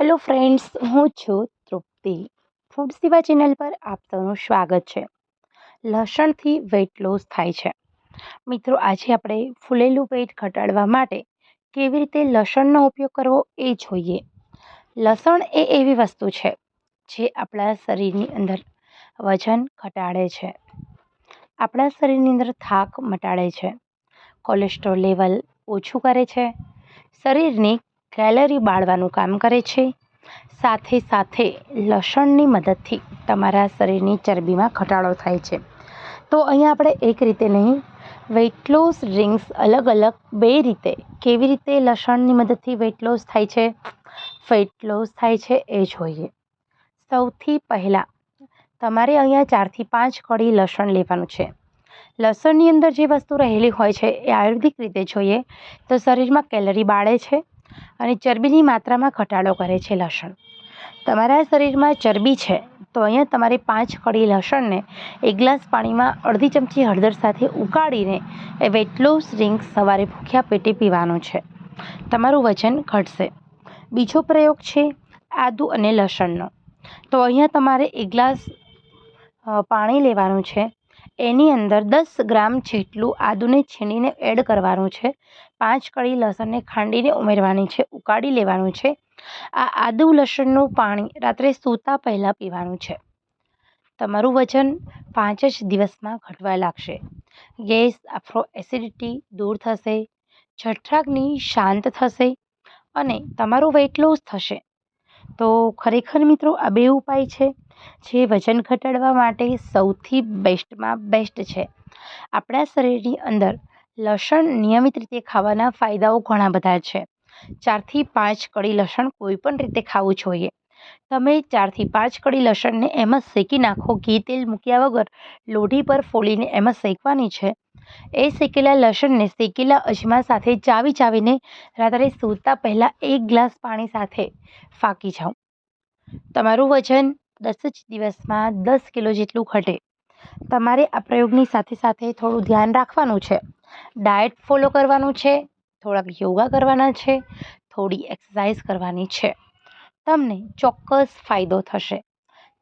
Hello friends હું છું તૃપ્તિ. Food સેવા ચેનલ પર આપ સૌનું સ્વાગત છે. લસણથી વેઇટ લોસ થાય છે. મિત્રો, આજે આપણે ફૂલેલું પેટ ઘટાડવા માટે કેવી રીતે લસણનો ઉપયોગ કરવો એ જોઈએ. લસણ એ એવી વસ્તુ છે જે આપણા શરીરની અંદર વજન ઘટાડે છે. આપણા શરીરની અંદર થાક મટાડે છે. કોલેસ્ટ્રોલ લેવલ ઓછું કરે છે. શરીરની કેલરી બાળવાનું કામ કરે છે. સાથે સાથે લસણની મદદથી તમારા શરીરની ચરબીમાં ઘટાડો થાય છે. તો અહીંયા આપણે એક રીતે નહીં વેઇટ લોસ ડ્રિંક્સ અલગ અલગ બે રીતે કેવી રીતે લસણની મદદથી વેઇટ લોસ થાય છે? વેઇટ લોસ થાય છે એ જોઈએ. સૌથી પહેલાં તમારે અહીંયા ચારથી પાંચ કળી લસણ લેવાનું છે. લસણની અંદર જે વસ્તુ રહેલી હોય છે એ આયુર્વેદિક રીતે જોઈએ તો શરીરમાં કેલરી બાળે છે અને ચરબીની માત્રામાં ઘટાડો કરે છે લસણ. તમારા શરીરમાં ચરબી છે, તો અહીંયા તમારે પાંચ કળી લસણને એક ગ્લાસ પાણીમાં અડધી ચમચી હળદર સાથે ઉકાળીને એ વેટ લોસ ડ્રિંક સવારે ભૂખ્યા પેટે પીવાનું છે. તમારું વજન ઘટશે. બીજો પ્રયોગ છે આદુ અને લસણનો. તો અહીંયા તમારે એક ગ્લાસ પાણી લેવાનું છે. એની અંદર દસ ગ્રામ જેટલું આદુને છીણીને એડ કરવાનું છે. પાંચ કળી લસણને ખાંડીને ઉમેરવાની છે, ઉકાળી લેવાનું છે. આ આદુ લસણનું પાણી રાત્રે સૂતા પહેલાં પીવાનું છે. તમારું વજન પાંચ જ દિવસમાં ઘટવા લાગશે. ગેસ, આફ્રો એસિડિટી દૂર થશે, જઠરાગ્નિ શાંત થશે અને તમારું વેઇટ લોસ થશે. તો ખરેખર મિત્રો આ બે ઉપાય છે. જે વજન ઘટાડવા માટે સૌથી બેસ્ટમાં બેસ્ટ છે. આપણા શરીરની અંદર લસણ નિયમિત રીતે ખાવાના ફાયદાઓ ઘણા બધા છે. ચારથી પાંચ કળી લસણ કોઈ પણ રીતે ખાવું જોઈએ. તમે ચારથી પાંચ કળી લસણને એમાં શેકી નાખો, ઘી, તેલ મૂક્યા વગર લોઢી પર ફોલીને એમાં શેકવાની છે. એ શેકેલા લસણને શેકેલા અજમા સાથે ચાવી ચાવીને રાત્રે સૂતા પહેલાં એક ગ્લાસ પાણી સાથે ફાંકી જાઓ. તમારું વજન દસ જ દિવસમાં દસ કિલો જેટલું ઘટે. તમારે આ પ્રયોગની સાથે સાથે થોડું ધ્યાન રાખવાનું છે. ડાયટ ફોલો કરવાનું છે, થોડાક યોગા કરવાના છે, થોડી એક્સરસાઇઝ કરવાની છે. તમને ચોક્કસ ફાયદો થશે.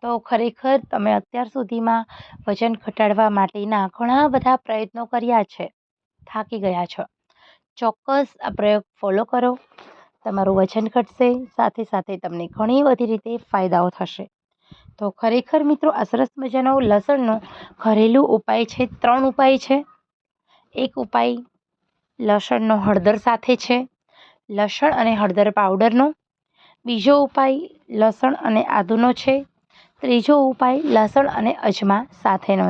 તો ખરેખર તમે અત્યાર સુધીમાં વજન ઘટાડવા માટેના ઘણા બધા પ્રયત્નો કર્યા છે. થાકી ગયા છો. ચોક્કસ આ પ્રયોગ ફોલો કરો. તમારું વજન ઘટશે, સાથે સાથે તમને ઘણી બધી રીતે ફાયદાઓ થશે. તો ખરેખર મિત્રો આ સરસ મજાનો લસણનો ઘરેલું ઉપાય છે, ત્રણ ઉપાય છે. એક ઉપાય લસણનો હળદર સાથે છે, લસણ અને હળદર પાવડરનો. બીજો ઉપાય લસણ અને આદુનો છે. ત્રીજો ઉપાય લસણ અને અજમા સાથેનો